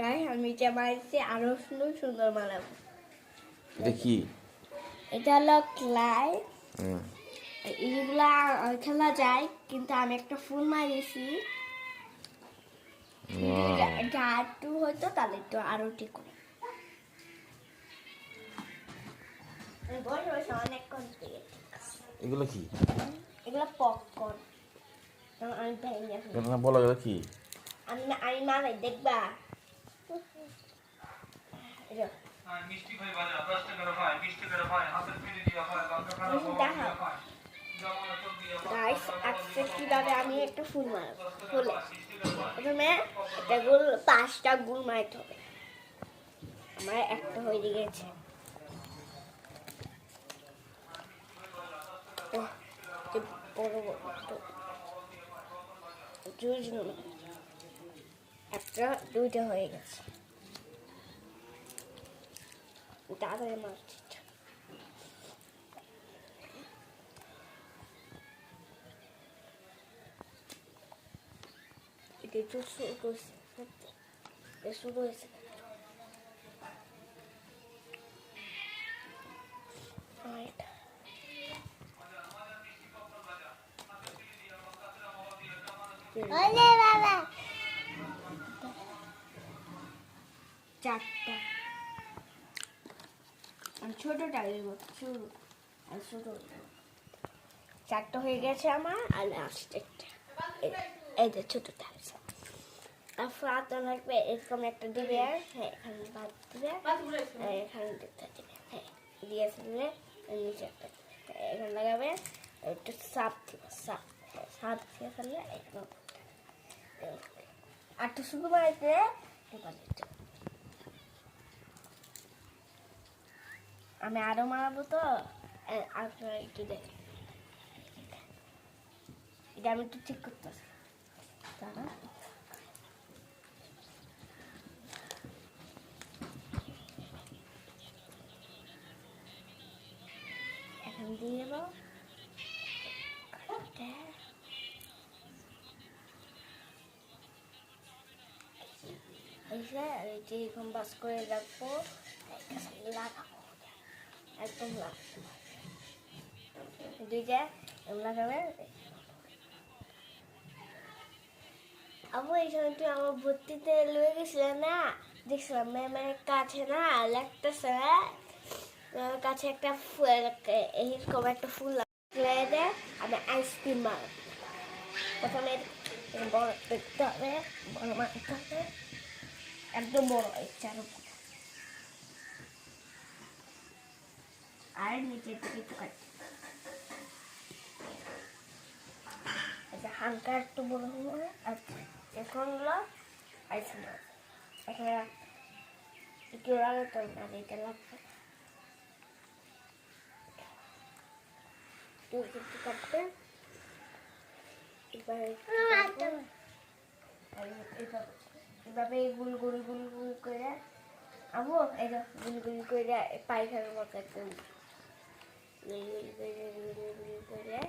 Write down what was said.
গাই আমি যে বাড়িতে আরও সুন্দর সুন্দর বানাবো। এটা কি? এটা হলো ক্লাই। হুম। এগুলা খেলা যায় কিন্তু আমি একটা ফুল মারিয়েছি। এটা একটু হয়তো তাহলে একটু আরও ঠিক করে। এগুলো কি? এগুলো পপকর্ন আমি বলা গেল কি? আমি আমি মালাই দেখবা? হ্যাঁ, মিষ্টি ভাই বাজা ভাই ভাই হাতের দিয়া ভাই ভাই গাইস আজকে কীভাবে আমি একটা ফুল মারবো ফুলে প্রথমে একটা গুল পাঁচটা গুল মারতে হবে আমার একটা হয়ে গেছে বড় বড় দুইজন একটা দুইটা হয়ে গেছে তাড়াতাড়ি মারছি এটা একটু শুরু করছে এটা শুরু হয়েছে Right. চারটা। আমি ছোটটা ছোট আর ছোট। চারটা হয়ে গেছে আমার আর লাস্ট একটা। এই- যে ছোটটা আছে। আর লাগবে এরকম একটা দিবে আর হ্যাঁ এখানে বাদ দিবে আর এখানে দুটা দিবে হ্যাঁ দিয়েছে দিবে নিচে একটা হ্যাঁ, এখানে লাগাবে একটু সাপ দিবে সাপ হ্যাঁ সাপ দিয়ে ফেললে আর একটু শুধু বাড়িতে এবার দিতে আমি আরও মারাবো তো? আপনারা একটু দেখেন এটা আমি একটু ঠিক করতেছি দাঁড়া। এখন দিয়ে দেবো। এরকম বাস করে রাখব। লাগাবো। একদম লাগাবো দুইটা আবু, এই সময়টি আমার ভর্তিতে লয়ে গেছিল না? দেখছিলাম ম্যামের কাছে না লাগতেছে ম্যামের কাছে একটা ফুল এরকম একটা ফুল লাগিয়ে দেয় আমি আইসক্রিম মার প্রথমে বড় দেখতে হবে, বড় মারতে হবে। একদম বড় ইচ্ছার আর নিচের দিকে একটু কাটতে এটা হালকা একটু বড় হবে আর এখন একটু কাটবে। আর এইভাবে এভাবে গুল গুল গুল গুল করে, আবু, এই গুল গুল করে পায়খানার মতো একদম গুল গুল করে গুল গুল করে